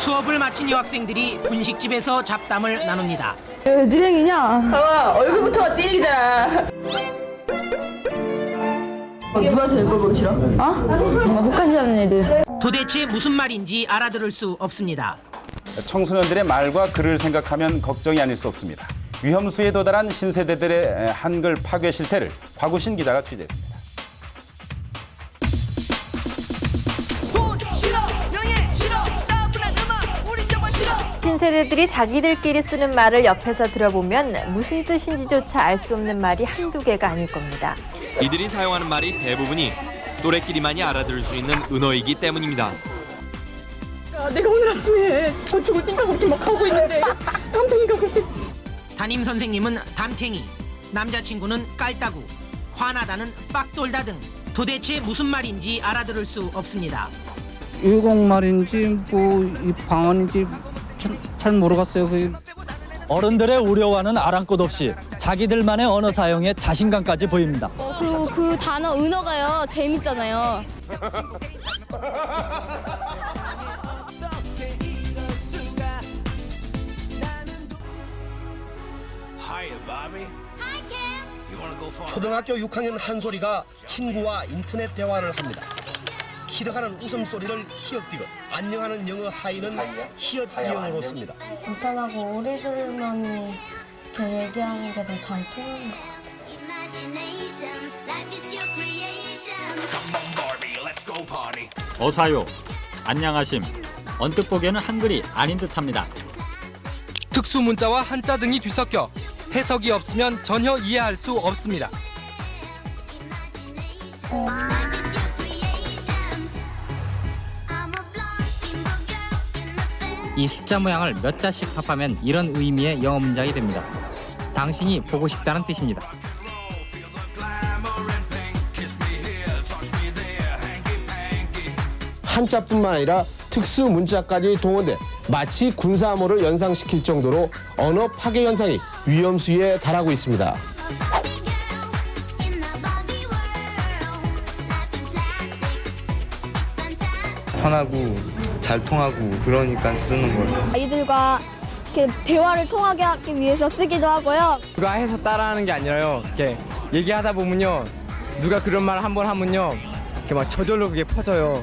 수업을 마친 여학생들이 분식집에서 잡담을 나눕니다. 왜 지랭이냐? 봐봐 얼굴부터가 띠이잖아 어, 누가 제일 꼴 보기 싫어? 어? 뭔가 훅가시 잡는 애들. 도대체 무슨 말인지 알아들을 수 없습니다. 청소년들의 말과 글을 생각하면 걱정이 아닐 수 없습니다. 위험수에 도달한 신세대들의 한글 파괴 실태를 곽우신 기자가 취재했습니다. 신 세대들이 자기들끼리 쓰는 말을 옆에서 들어보면 무슨 뜻인지조차 알 수 없는 말이 한두 개가 아닐 겁니다. 이들이 사용하는 말이 대부분이 또래끼리만이 알아들을 수 있는 은어이기 때문입니다. 내가 오늘 아침에 고추고 띵가고 막 하고 있는데 깜짝이가 글쎄 담임 선생님은 담탱이, 남자친구는 깔따구, 화나다는 빡돌다 등 도대체 무슨 말인지 알아들을 수 없습니다. 일곡말인지 뭐 이 방언인지 잘, 잘 모르겠어요. 그 어른들의 우려와는 아랑곳 없이 자기들만의 언어 사용에 자신감까지 보입니다. 그리고 그 단어 은어가요 재밌잖아요. 초등학교 6학년 한솔이가 친구와 인터넷 대화를 합니다. 키득하는 웃음소리를 키역디귿, 안녕하는 영어 하이는 히읗이영으로 씁니다. 간단하고 우리들만이 얘기하는 게 더 잘 통하는 것 같아요. 어사요, 안녕하심. 언뜻 보기에는 한글이 아닌 듯합니다. 특수 문자와 한자 등이 뒤섞여 해석이 없으면 전혀 이해할 수 없습니다. 이 숫자 모양을 몇 자씩 합하면 이런 의미의 영어 문장이 됩니다. 당신이 보고 싶다는 뜻입니다. 한자뿐만 아니라 특수 문자까지 동원돼 마치 군사암호를 연상시킬 정도로 언어 파괴 현상이 위험수위에 달하고 있습니다. 편하고 잘 통하고 그러니까 쓰는 거예요. 아이들과 이렇게 대화를 통하게 하기 위해서 쓰기도 하고요. 누가 해서 따라하는 게 아니라요. 이렇게 얘기하다 보면요. 누가 그런 말 한 번 하면요. 이렇게 막 저절로 그게 퍼져요.